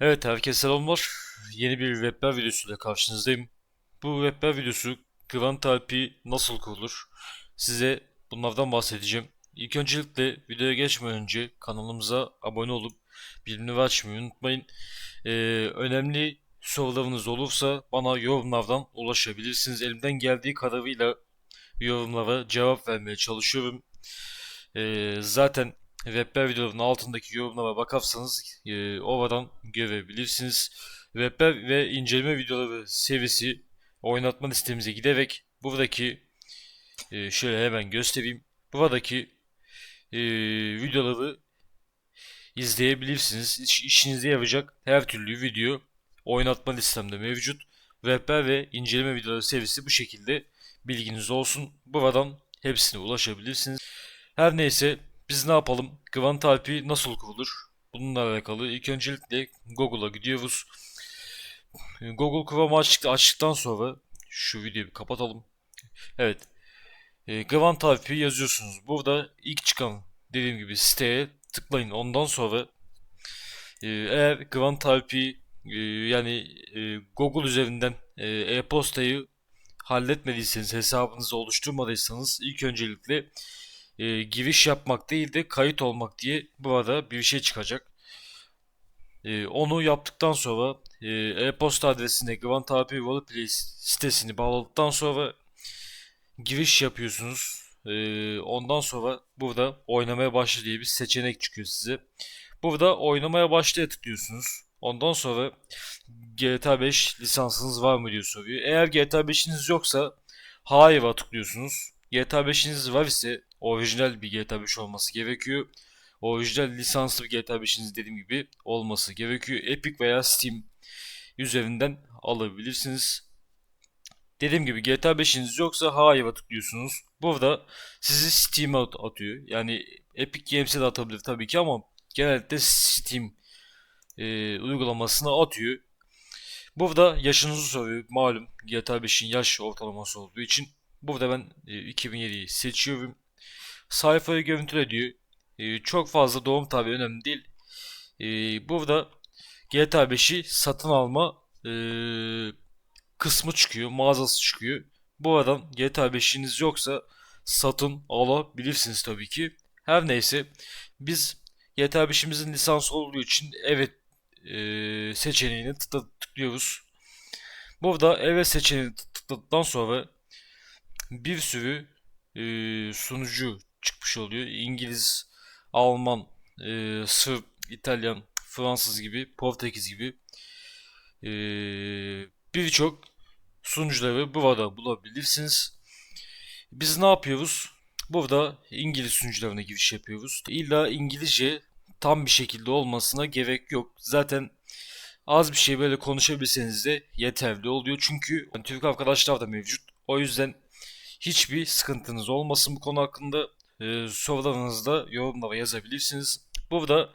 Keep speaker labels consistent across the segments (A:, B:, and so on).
A: Evet herkese selamlar. Yeni bir webber videosuyla karşınızdayım. Bu webber videosu Grant RP nasıl kurulur? Size bunlardan bahsedeceğim. İlk öncelikle videoya geçmeden önce kanalımıza abone olup bildirimleri açmayı unutmayın. Ee, önemli sorularınız olursa bana yorumlardan ulaşabilirsiniz. Elimden geldiği kadarıyla yorumlara cevap vermeye çalışıyorum. Ee, zaten Webber videolarının altındaki yorumlara bakarsanız e, oradan görebilirsiniz. Webber ve inceleme videoları serisi oynatma listemize giderek buradaki e, şöyle hemen göstereyim. Buradaki e, videoları izleyebilirsiniz. İş, işinize yarayacak her türlü video oynatma listemde mevcut. Webber ve inceleme videoları serisi bu şekilde bilginiz olsun. Buradan hepsine ulaşabilirsiniz. Her neyse biz ne yapalım? Grant RP nasıl kurulur? Bununla alakalı ilk öncelikle Google'a gidiyoruz. Google Chrome'u açtık, açtıktan sonra şu videoyu bir kapatalım. Evet. E, Grant RP yazıyorsunuz. Burada ilk çıkan dediğim gibi siteye tıklayın. Ondan sonra e, eğer Grant RP e, yani e, Google üzerinden e, e-postayı halletmediyseniz, hesabınızı oluşturmadıysanız ilk öncelikle e, giriş yapmak değil de kayıt olmak diye burada bir şey çıkacak. E, onu yaptıktan sonra e, e-posta adresine Grant RP Roleplay sitesini bağladıktan sonra giriş yapıyorsunuz. E, ondan sonra burada oynamaya başla diye bir seçenek çıkıyor size. Burada oynamaya başlaya tıklıyorsunuz. Ondan sonra GTA 5 lisansınız var mı diye soruyor. Eğer GTA 5'iniz yoksa hayır'a tıklıyorsunuz. GTA 5'iniz var ise orijinal bir GTA 5 olması gerekiyor. Orijinal lisanslı bir GTA 5'iniz dediğim gibi olması gerekiyor. Epic veya Steam üzerinden alabilirsiniz. Dediğim gibi GTA 5'iniz yoksa hayır'a tıklıyorsunuz. Burada sizi Steam'e atıyor. Yani Epic Games'e de atabilir tabii ki ama genellikle Steam e, uygulamasına atıyor. Burada yaşınızı soruyor. Malum GTA 5'in yaş ortalaması olduğu için. Burada ben e, 2007'yi seçiyorum. Sayfayı görüntüle diyor. E, çok fazla doğum tarihi önemli değil. E, burada GTA 5'i satın alma e, kısmı çıkıyor. Mağazası çıkıyor. Bu aradan GTA 5'iniz yoksa satın alabilirsiniz tabii ki. Her neyse biz GTA 5'imizin lisansı olduğu için evet e, seçeneğini tıklıyoruz. Burada evet seçeneğini tıkladıktan sonra bir sürü e, sunucu çıkmış oluyor. İngiliz, Alman, e, Sırp, İtalyan, Fransız gibi, Portekiz gibi e, birçok sunucuları burada bulabilirsiniz. Biz ne yapıyoruz? Burada İngiliz sunucularına giriş yapıyoruz. İlla İngilizce tam bir şekilde olmasına gerek yok. Zaten az bir şey böyle konuşabilseniz de yeterli oluyor. Çünkü Türk arkadaşlar da mevcut. O yüzden hiçbir sıkıntınız olmasın bu konu hakkında. Ee, sorularınızı da yorumlara yazabilirsiniz. Burada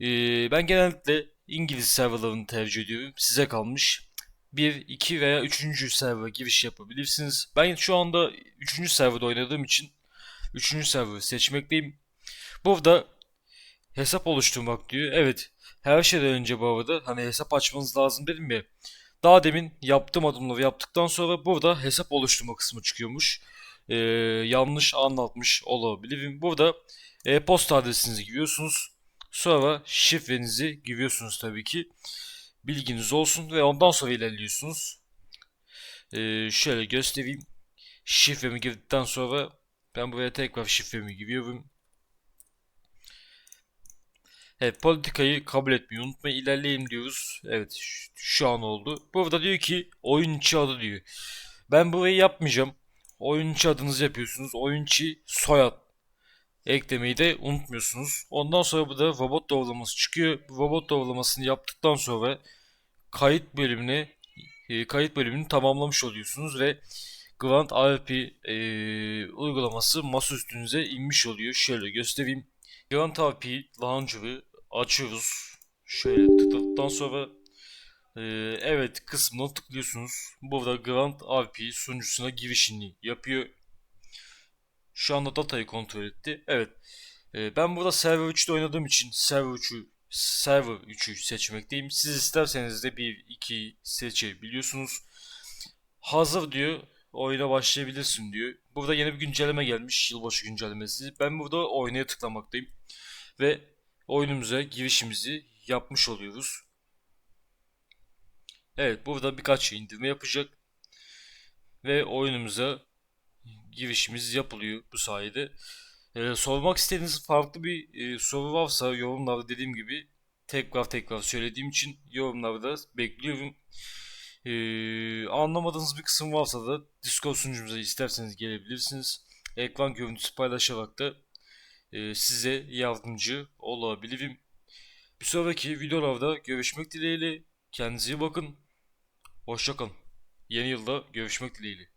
A: e, ben genellikle İngiliz serverlarını tercih ediyorum. Size kalmış. 1, 2 veya 3. server giriş yapabilirsiniz. Ben şu anda 3. serverda oynadığım için 3. server seçmekteyim. Burada hesap oluşturmak diyor. Evet. Her şeyden önce bu arada hani hesap açmanız lazım dedim ya. Daha demin yaptığım adımları yaptıktan sonra burada hesap oluşturma kısmı çıkıyormuş. Ee, yanlış anlatmış olabilirim. Burada e-posta adresinizi giriyorsunuz. Sonra şifrenizi giriyorsunuz tabii ki. Bilginiz olsun ve ondan sonra ilerliyorsunuz. Ee, şöyle göstereyim. Şifremi girdikten sonra ben buraya tekrar şifremi giriyorum. Evet politikayı kabul etmeyi unutmayın. İlerleyelim diyoruz. Evet şu an oldu. Burada diyor ki oyun içi adı diyor. Ben burayı yapmayacağım. Oyun içi adınızı yapıyorsunuz. Oyun içi soyad eklemeyi de unutmuyorsunuz. Ondan sonra burada robot doğrulaması çıkıyor. Robot doğrulamasını yaptıktan sonra kayıt bölümüne e, kayıt bölümünü tamamlamış oluyorsunuz ve Grant RP e, uygulaması masa üstünüze inmiş oluyor. Şöyle göstereyim. Grant RP Launcher'ı açıyoruz. Şöyle tıkladıktan sonra e, evet kısmına tıklıyorsunuz. Burada Grant RP sunucusuna girişini yapıyor. Şu anda datayı kontrol etti. Evet. E, ben burada server 3'te oynadığım için server 3'ü server 3'ü seçmekteyim. Siz isterseniz de 1, 2 seçebiliyorsunuz. Hazır diyor. Oyuna başlayabilirsin diyor. Burada yeni bir güncelleme gelmiş. Yılbaşı güncellemesi. Ben burada oynaya tıklamaktayım. Ve oyunumuza girişimizi yapmış oluyoruz. Evet burada birkaç indirme yapacak. Ve oyunumuza girişimiz yapılıyor bu sayede. Ee, sormak istediğiniz farklı bir e, soru varsa yorumlarda dediğim gibi tekrar tekrar söylediğim için yorumlarda bekliyorum. Ee, anlamadığınız bir kısım varsa da Discord sunucumuza isterseniz gelebilirsiniz. Ekran görüntüsü paylaşarak da e, size yardımcı olabilirim. Bir sonraki videolarda görüşmek dileğiyle. Kendinize iyi bakın. Hoşçakalın. Yeni yılda görüşmek dileğiyle.